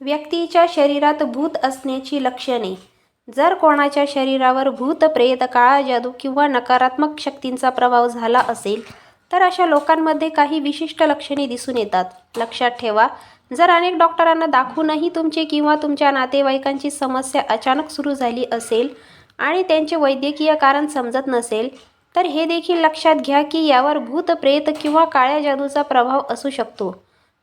व्यक्तीच्या शरीरात भूत असण्याची लक्षणे. जर कोणाच्या शरीरावर भूत प्रेत काळा जादू किंवा नकारात्मक शक्तींचा प्रभाव झाला असेल तर अशा लोकांमध्ये काही विशिष्ट लक्षणे दिसून येतात. लक्षात ठेवा जर अनेक डॉक्टरांना दाखवूनही तुमची किंवा तुमच्या नातेवाईकांची समस्या अचानक सुरू झाली असेल आणि त्यांचे वैद्यकीय कारण समजत नसेल तर हे देखील लक्षात घ्या की यावर भूत प्रेत किंवा काळ्या जादूचा प्रभाव असू शकतो.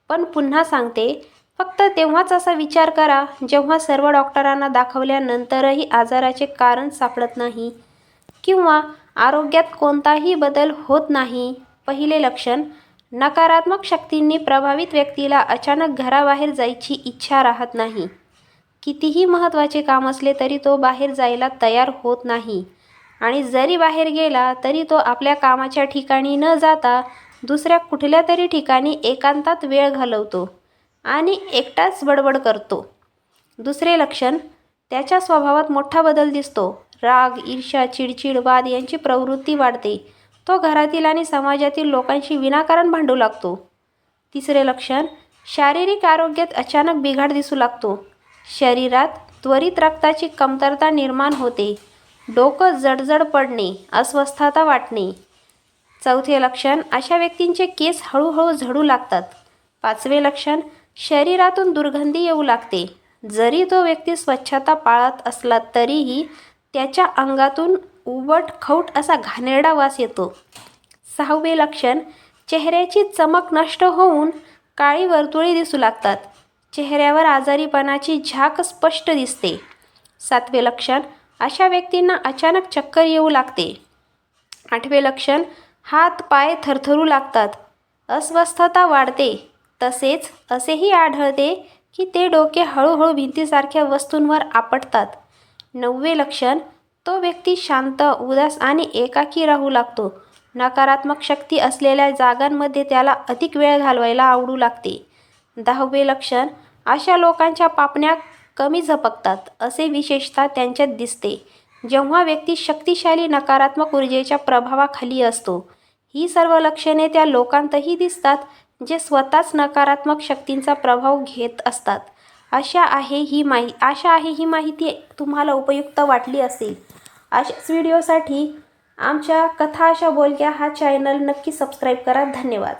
पण पुन्हा सांगते फक्त तेव्हाच असा विचार करा जेव्हा सर्व डॉक्टरांना दाखवल्यानंतरही आजाराचे कारण सापडत नाही किंवा आरोग्यात कोणताही बदल होत नाही. पहिले लक्षण नकारात्मक शक्तींनी प्रभावित व्यक्तीला अचानक घराबाहेर जायची इच्छा राहत नाही. कितीही महत्त्वाचे काम असले तरी तो बाहेर जायला तयार होत नाही आणि जरी बाहेर गेला तरी तो आपल्या कामाच्या ठिकाणी न जाता दुसऱ्या कुठल्या तरी ठिकाणी एकांतात वेळ घालवतो. आणि एकटाच बडबड करतो. दुसरे लक्षण त्याच्या स्वभावात मोठा बदल दिसतो. राग ईर्ष्या चिडचिड वाद यांची प्रवृत्ती वाढते. तो घरातील आणि समाजातील लोकांशी विनाकारण भांडू लागतो. तिसरे लक्षण शारीरिक आरोग्यात अचानक बिघाड दिसू लागतो. शरीरात त्वरित रक्ताची कमतरता निर्माण होते. डोकं जडजड पडणे अस्वस्थता वाटणे. चौथे लक्षण अशा व्यक्तींचे केस हळूहळू झडू लागतात. पाचवे लक्षण शरीरातून दुर्गंधी येऊ लागते. जरी तो व्यक्ती स्वच्छता पाळत असला तरीही त्याच्या अंगातून उबट खौट असा घाणेरडा वास येतो. सहावे लक्षण चेहऱ्याची चमक नष्ट होऊन काळी वर्तुळे दिसू लागतात. चेहऱ्यावर आजारीपणाची झाक स्पष्ट दिसते. सातवे लक्षण अशा व्यक्तींना अचानक चक्कर येऊ लागते. आठवे लक्षण हात पाय थरथरू लागतात. अस्वस्थता वाढते. तसेच असेही आढळते की ते डोके हळूहळू भिंतीसारख्या वस्तूंवर आपटतात. नववे लक्षण तो व्यक्ती शांत उदास आणि एकाकी राहू लागतो. नकारात्मक शक्ती असलेल्या जागांमध्ये त्याला अधिक वेळ घालवायला आवडू लागते. दहावे लक्षण अशा लोकांच्या पापण्या कमी झपकतात असे विशेषतः त्यांच्यात दिसते. जेव्हा व्यक्ती शक्तिशाली नकारात्मक ऊर्जेच्या प्रभावाखाली असतो ही सर्व लक्षणे त्या लोकांतही दिसतात जे स्वतःच नकारात्मक शक्तींचा प्रभाव घेत असतात. अशा आहे ही माहि आशा आहे ही माहिती तुम्हाला उपयुक्त वाटली असेल. अशाच व्हिडिओसाठी आमच्या कथा अशा बोलक्या हा चॅनल नक्की सबस्क्राईब करा. धन्यवाद.